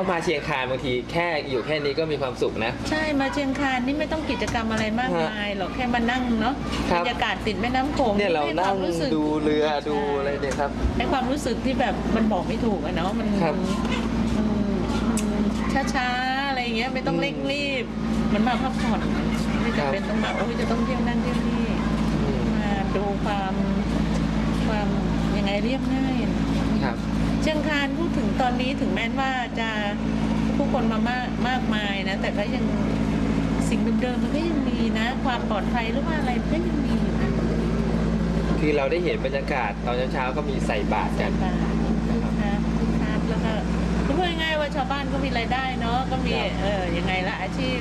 ว่ามาเชียงคานบางทีแค่อยู่แค่นี้ก็มีความสุขนะ ใช่มาเชียงคานนี่ไม่ต้องกิจกรรมอะไรมากมายหรอกแค่มานั่งเนาะครับ บรรยากาศติดแม่น้ำโขงเนี่ยเราให้คนั่วางมรู้สึก ดูเรือดูอะไรเนี่ยครับให้ความรู้สึกที่แบบมันบอกไม่ถูกอะเนาะมันครับมันมันช้าๆอะไรอย่างเงี้ยไม่ต้องอืมเร่งรีบเหมันมาพักผ่อนไม่จำเป็นต้องมาโอ้ยจะต้องเที่ยวนั่นเที่ยวนี่อืมมาดูความความยังไงเรียบง่ายอะครับ เชียงคานพูดถึงตอนนี้ถึงแม้ว่าจะผู้คนมามากมากมายนะ แต่ก็ยังสิ่งเดิมๆมันก็ยังมีนะ ความปลอดภัยหรือว่าอะไรมันก็ยังมีอยู่นะคือเราได้เห็นบรรยากาศตอนเช้าๆก็มีใส่บาตรกันบาทนะคะคึกคักแล้วก็พูดง่ายๆว่าชาวบ้านก็มีรายได้เนาะก็มีครับเออยังไงละอาชีพ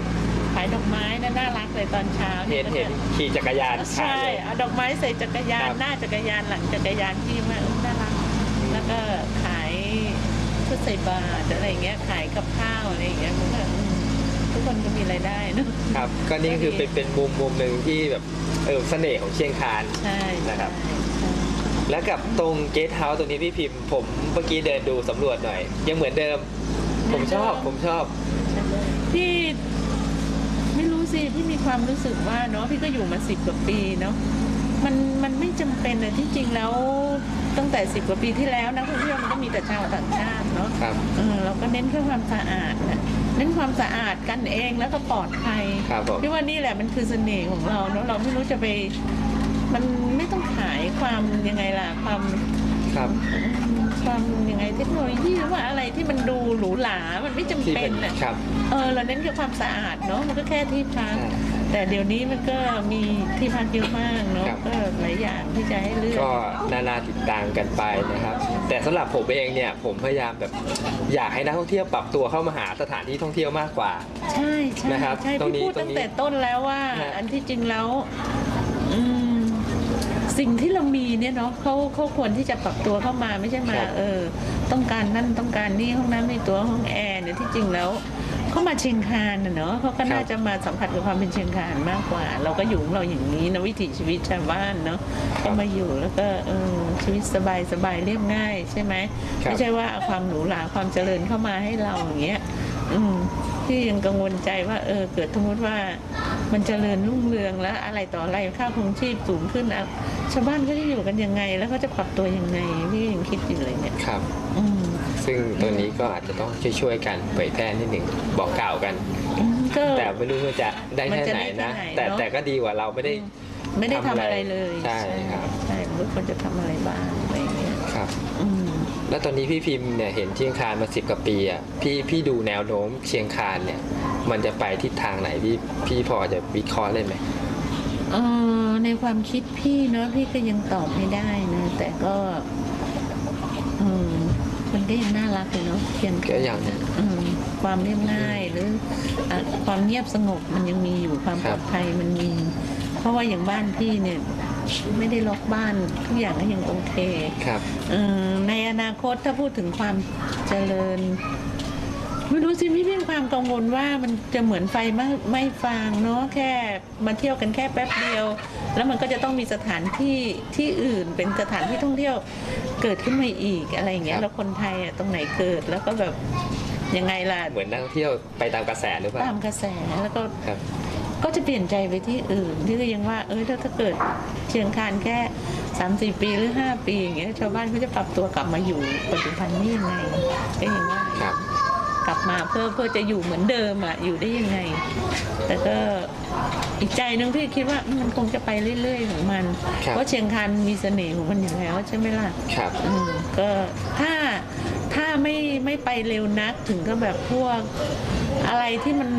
ขายดอกไม้นะน่ารักเลยตอนเช้าเห็นก็เห็นขี่จักรยานขายใช่เลย เอาดอกไม้ใส่จักรยานครับ หน้าจักรยานหลังจักรยานที่ว่าเออน่ารั กแล้วก็ขายชุดใส่บาตรอะไรอย่างเงี้ยขายกับข้าวอะไรอย่างเงี้ยมันก็อืมทุกคนก็มีรายได้เนอะครับ ก็นี่คือเป็นเป็นมุมมุมหนึ่งที่แบบเออเสน่ห์ของเชียงคานใช่นะครับใช่ใช่แล้วกับตรงเกสต์เฮาส์ตรงนี้พี่พิมพ์ ผมเมื่อกี้เดินดูสำรวจหน่อย ยังเหมือนเดิม ผมชอบผมชอบพี่ไม่รู้สิพี่มีความรู้สึกว่าเนาะพี่ก็อยู่มาสิบกว่าปีเนาะ มันมันไม่จำเป็นเลยที่จริงแล้วตั้งแต่สิบกว่าปีที่แล้วนักท่องเที่ยวมันก็มีแต่ชาวต่างชาติเนาะครับเออเราก็เน้นเพื่อความสะอาดนะเน้นความสะอาดกันเองแล้วก็ปลอดภัยครับผมพี่ว่านี่แหละมันคือเสน่ห์ของเราเนาะเราไม่รู้จะไป มันไม่ต้องขายความยังไงล่ะความครับความยังไงเทคโนโลยีหรือว่าอะไรที่มันดูหรูหรา มันไม่จำที่เป็เป็นนอะครับเออเราเน้นแค่ความสะอาดเนาะมันก็แค่ที่พักใช่ แต่เดี๋ยวนี้มันก็มีที่พักเยอะมากเนาะครับ ก็หลายอย่างที่จะให้เลือก ก็นานาติดตามกันไปนะครับ แต่สำหรับผมเองเนี่ยผมพยายามแบบอยากให้นักท่องเที่ยวปรับตัวเข้ามาหาสถานที่ท่องเที่ยวมากกว่า ใช่ใช่นะครับใช่ตรงนี้พี่พูดตรงตั้งนี้แต่ต้นแล้วว่า ฮะอันที่จริงแล้วอืมสิ่งที่เรามีเนี่ยเนาะเขาเขาควรที่จะปรับตัวเข้ามาไม่ใช่มาเออ ต้องการนั่นต้องการนี่ห้องน้ำในตัวห้องแอร์เนี่ยที่จริงแล้ว เขามาเชียงคานน่ะเนาะเขาก็น่าจะมาสัมผัสกับความเป็นเชียงคานมากกว่า เราก็อยู่ของเราอย่างนี้นะวิถีชีวิตชาวบ้านเนาะก็มาอยู่แล้วก็เออชีวิตสบายสบายเรียบง่าย ใช่ไหมครับไม่ใช่ว่าเอาความหรูหราความเจริญเข้ามาให้เราอย่างเงี้ยอืมที่ยังกังวลใจว่าเออเกิดสมมติว่า มันเจริญรุ่งเรืองแล้วอะไรต่ออะไรค่าครองชีพสูงขึ้นอะชาวบ้านเขาจะอยู่กันยังไง แล้วเขาจะปรับตัวยังไงพี่ยังคิดอยู่เลยเนี่ยครับอืมซึ่งตัวนี้ก็อาจจะต้องช่วยๆกันเผยแพร่นิดหนึ่งบอกกล่าวกันก็แต่ไม่รู้ว่าจะได้มันแค่จะไหนได้นะแค่ไหนแต่เนอะแต่ก็ดีกว่าเราไม่ได้ไม่ได้ทำอะไรเลย ใช่ครับใช่ไม่รู้ควรจะทำอะไรบ้างอะไรอย่างเงี้ยครับอืม แล้วตอนนี้พี่พิมพ์เนี่ยเห็นเชียงคานมาสิบกว่าปีอะพี่พี่ดูแนวโน้มเชียงคานเนี่ย มันจะไปทิศทางไหนพี่พี่พอจะวิเคราะห์เลยไหมเออในความคิดพี่เนาะพี่ก็ยังตอบไม่ได้นะแต่ก็เออมันก็ยังน่ารักเลยเนาะเพียงก็อย่างอืมความเรียบง่ายหรืออะความเงียบสงบมันยังมีอยู่ความคปรัลบอดภัยมันมี เพราะว่าอย่างบ้านพี่เนี่ย ไม่ได้ล็อกบ้านทุกอย่างก็ยังโอเคครับเออในอนาคตถ้าพูดถึงความเจริญไม่รู้สิพี่เพียงความกังวลว่ามันจะเหมือนไฟไม่ไม่ฟางเนาะแค่มาเที่ยวกันแค่แป๊บเดียว แล้วมันก็จะต้องมีสถานที่ที่อื่นเป็นสถานที่ท่องเที่ยวเกิดขึ้นมาอีกอะไรอย่างเงี้คยรับแล้วคนไทยอะตรงไหนเกิดแล้วก็แบบยังไงล่ะเหมือนนักท่องเที่ยวไปตามกระแสหรือเปล่าตามกระแสแล้วก็ครับ ก็จะเปลี่ยนใจไปที่อื่น ที่ก็ยังว่าเออถ้าถ้าเกิดเชียงคานแค่สามสี่ปีหรือห้าปีอย่างเงี้ยชาวบ้านเขาจะปรับตัวกลับมาอยู่ปัจจุบันนี่ยังไงก็ยังว่าครับกลับมาเพื่อเพื่อจะอยู่เหมือนเดิมอะอยู่ได้ยังไง แต่ก็อีกใจหนึงพี่คิดว่ามันคงจะไปเรื่อยๆของมันครับเพราะเชียงคานมีเสน่ห์ของมันอยู่แล้วใช่ไหมล่ะครับอืมก็ถ้าถ้าไม่ไม่ไปเร็วนักถึงก็แบบพวก อะไรที่มัน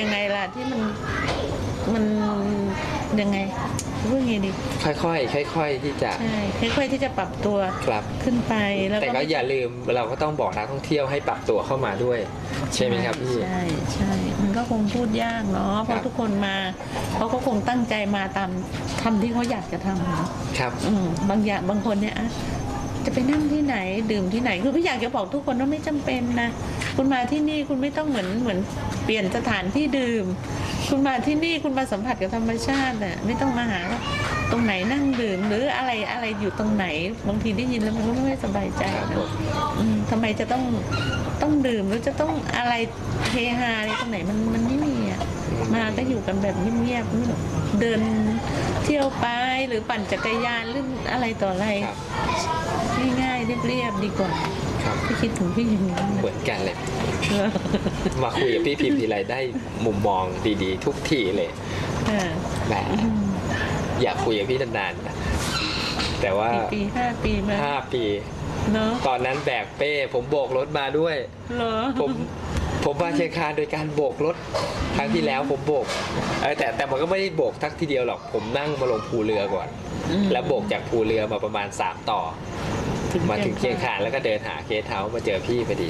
ยังไงล่ะที่มันมันยังไงพูดยังไงดีค่อยๆค่อยๆที่จะใช่ค่อยๆที่จะปรับตัวครับขึ้นไปแล้วแต่ก็ก็อย่าลืมเราก็ต้องบอกนักท่องเที่ยวให้ปรับตัวเข้ามาด้วย ใช่ไหมครับพี่ใช่ใช่มันก็คงพูดยากเนาะเพครัราะบทุกคนมาเขาก็คงตั้งใจมาตามทำที่เขาอยากจะทำเนาะครับอืมบางอย่างบางคนเนี่ยอะ จะไปนั่งที่ไหนดื่มที่ไหน คือพี่อยากจะบอกทุกคนว่าไม่จำเป็นนะ คุณมาที่นี่คุณไม่ต้องเหมือนเหมือนเปลี่ยนสถานที่ดื่ม คุณมาที่นี่คุณมาสัมผัสกับธรรมชาติน่ะไม่ต้องมาหาว่าตรงไหนนั่งดื่มหรืออะไรอะไรอยู่ตรงไหน บางทีได้ยินแล้วมันก็ไม่สบายใจนาะมอืมทำไมจะต้องต้องดื่มหรือจะต้องอะไรเฮฮาอะไรตรงไหนมันมันไม่มีอะมาก็อยู่กันแบบเงียบๆเดินเที่ยวไปหรือปั่นจักรยานหรืออะไรต่ออะไร ง่ายๆเรียบๆดีกว่าครับพี่คิดถึงพี่อย่างนี้นะเหมือนกันเลย มาคุยกับพี่พิมพ์ทีไรได้มุมมองดีๆ ทุกทีเลยเออแหมอยากคุยกับพี่นานๆนะแต่ว่ากี่ปีห้าปีมาห้าปีเนาะตอนนั้นแบกเป้ ผมโบกรถมาด้วยเหรอผมผมมาเชียงคานโดยการโบกรถครั้งที่แล้วผมโบกเออแต่แต่มันก็ไม่ได้โบกทักทีเดียวหรอก ผมนั่งมาลงภูเรือก่อนอืมแล้วโบกจากภูเรือมาประมาณ 3 ต่อ มาถึงเชียงคานแล้วก็เดินหาเคสเฮาส์มาเจอพี่พอดี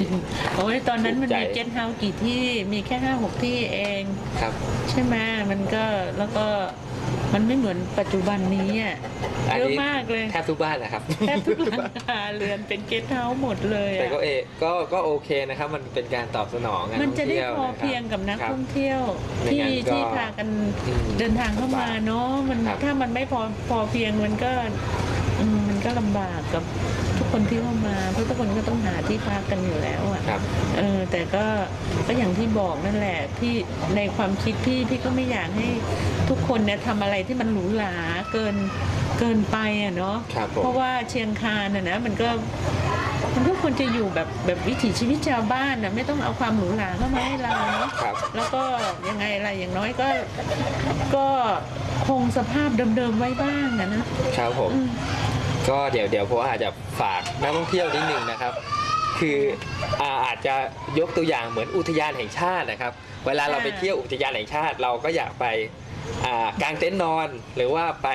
โอ้ยตอนนั้นมันถูกใจมีเกสต์เฮาส์กี่ที่มีแค่ห้าหกที่เองครับ ใช่ไหมมันก็แล้วก็มันไม่เหมือนปัจจุบันนี้อะอันเยอะนี้มากเลยแทบทุกบ้านแหละครับแทบทุกหลังคาเรือนเป็นเกสต์เฮาส์หมดเลยแต่อะก็เอก็ก็โอเคนะครับ มันเป็นการตอบสนองงานมันจะได้ท่องพเที่ยวอเพียงกับนักครับท่องเที่ยวไม่ที่งั้นก็ที่พากันอืมเดินทางเข้ามาเนาะมันครับถ้ามันไม่พอพอเพียงมันก็อื มมันก็ลำบากกับทุกคนที่เข้ามา เพราะทุกคนก็ต้องหาที่พักกันอยู่แล้วอะครับเออแต่ก็ก็อย่างที่บอกนั่นแหละพี่ในความคิดพี่พี่ก็ไม่อยากให้ทุกคนเนี่ยทำอะไรที่มันหรูหราเกินเกินไปอะเนาะครับผมเพราะว่าเชียงคานน่ะนะมันก็มันก็ควรจะอยู่แบบแบบวิถีชีวิตชาวบ้านน่ะไม่ต้องเอาความหรูหราเข้ามาให้เราเนาะครับแล้วก็ยังไงล่ะอย่างน้อยก็ก็คงสภาพเดิมๆไว้บ้างอะนะครับผมอืม ก็เดี๋ยวเดี๋ยวผมอาจจะฝากนักท่องเที่ยวนิดนึงนะครับ คืออาอาจจะยกตัวอย่างเหมือนอุทยานแห่งชาตินะครับ เวลาเราไปเที่ยวอุทยานแห่งชาติ เราก็อยากไปอ่ากางเต็นท์นอนหรือว่าไป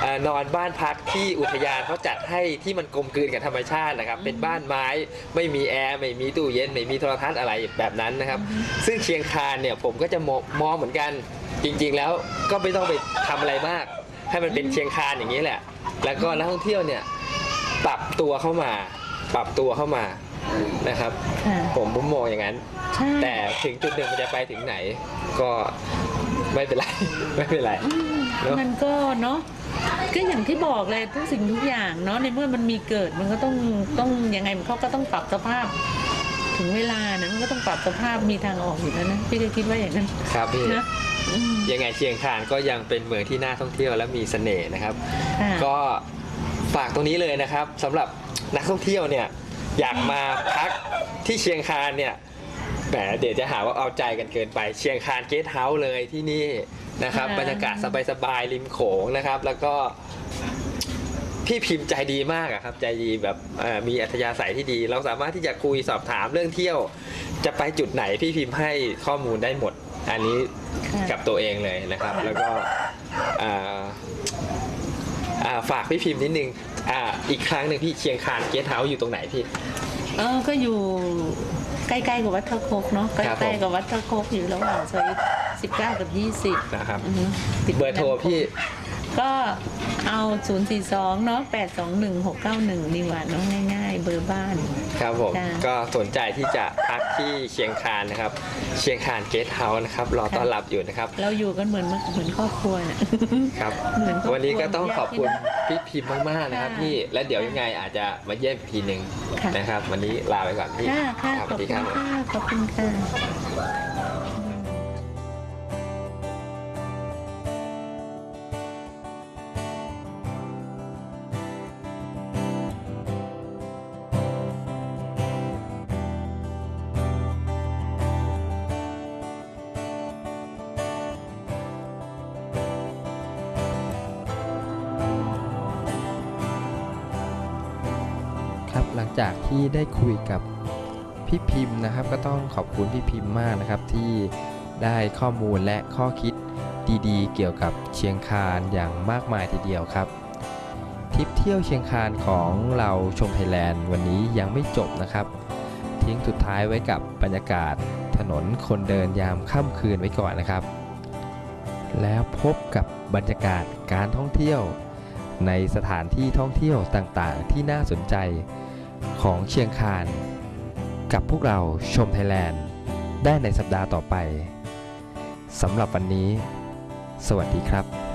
เอ่อนอนบ้านพักที่อุทยานเขาจัดให้ที่มันกลมกลืนกับธรรมชาตินะครับ เป็นบ้านไม้ไม่มีแอร์ไม่มีตู้เย็นไม่มีโทรทัศน์อะไรแบบนั้นนะครับ ซึ่งเชียงคานเนี่ยผมก็จะมองมองเหมือนกันจริง ๆ แล้วก็ไม่ต้องไปทำอะไรมาก ให้มันเป็นเชียงคานอย่างนี้แหละ แล้วก็นักท่องเที่ยวเนี่ยปรับตัวเข้ามา ปรับตัวเข้ามานะครับ ค่ะ ผมผมมองอย่างนั้น ใช่ แต่ถึงจุดหนึ่งมันจะไปถึงไหน ก็ไม่เป็นไร ไม่เป็นไรอืมเนอะ มันก็เนาะก็อย่างที่บอกเลยทุกสิ่งทุกอย่างเนาะในเมื่อมันมีเกิดมันก็ต้องต้องยังไงมันเขาก็ต้องปรับสภาพ ถึงเวลานะมันก็ต้องปรับสภาพมีทางออกอยู่แล้วนะพี่ก็คิดว่าอย่างนั้นครับพี่ นะอืม ยังไงเชียงคานก็ยังเป็นเมืองที่น่าท่องเที่ยวและมีเสน่ห์นะครับ ค่ะก็ฝากตรงนี้เลยนะครับสำหรับนักท่องเที่ยวเนี่ยอยากมาพักที่เชียงคานเนี่ยแหมเดี๋ยวจะหาว่าเอาใจกันเกินไปเชียงคานเกสต์เฮาส์เลยที่นี่นะครับ ค่ะ บรรยากาศสบายๆริมโขงนะครับ แล้วก็พี่พิมพ์ใจดีมากอะครับใจดีแบบเอ่อมีอัธยาศัยที่ดี เราสามารถที่จะคุยสอบถามเรื่องเที่ยว จะไปจุดไหนพี่พิมพ์ให้ข้อมูลได้หมด อันนี้ค่ะกับตัวเองเลยนะครับ แล้วก็อ่าอ่าฝากพี่พิมพ์นิดนึงอ่าอีกครั้งหนึ่งพี่เชียงคานเกสต์เฮาส์อยู่ตรงไหนพี่เออก็อยู่ใกล้ๆกับวัดพระโคกเนาะใกครับผมล้ๆกับวัดพระโคกอยู่ระหว่างซอย19กับ20นะครับอือฮึติดเบอร์โทรพี่ ก็เอา 042 เนาะ821 691 ดีกว่าเนาะง่ายๆ เบอร์บ้าน ครับผมจ้ะ ก็สนใจที่จะพักที่เชียงคานนะครับ เชียงคานเกสต์เฮาส์นะครับรอต้อนรับอยู่นะครับเราอยู่กันเหมือนเหมือนครอบครัวน่ะ ครับ เหมือนครอบครัววันนี้ก็ต้องขอบคุณญาติพี่พี่พิมพ์มากๆนะครับค่ะพี่และเดี๋ยวยังไงอาจจะมาเยี่ยมอีกทีหนึ่งค่ะ นะครับ วันนี้ลาไปก่อนพี่ค่ะค่ะครับขสอบวัสดีคุครัณบค่ะขอบคุณค่ะ จากที่ได้คุยกับพี่พิมพ์นะครับ ก็ต้องขอบคุณพี่พิมพ์มากนะครับ ที่ได้ข้อมูลและข้อคิดดีๆ เกี่ยวกับเชียงคานอย่างมากมายทีเดียวครับทริปเที่ยวเชียงคานของเราชมไทยแลนด์วันนี้ยังไม่จบนะครับ ทิ้งสุดท้ายไว้กับบรรยากาศถนนคนเดินยามค่ำคืนไว้ก่อนนะครับ แล้วพบกับบรรยากาศการท่องเที่ยว ในสถานที่ท่องเที่ยวต่างๆ ที่น่าสนใจ ของเชียงคาน กับพวกเราชมไทยแลนด์ได้ในสัปดาห์ต่อไปสำหรับวันนี้ สวัสดีครับ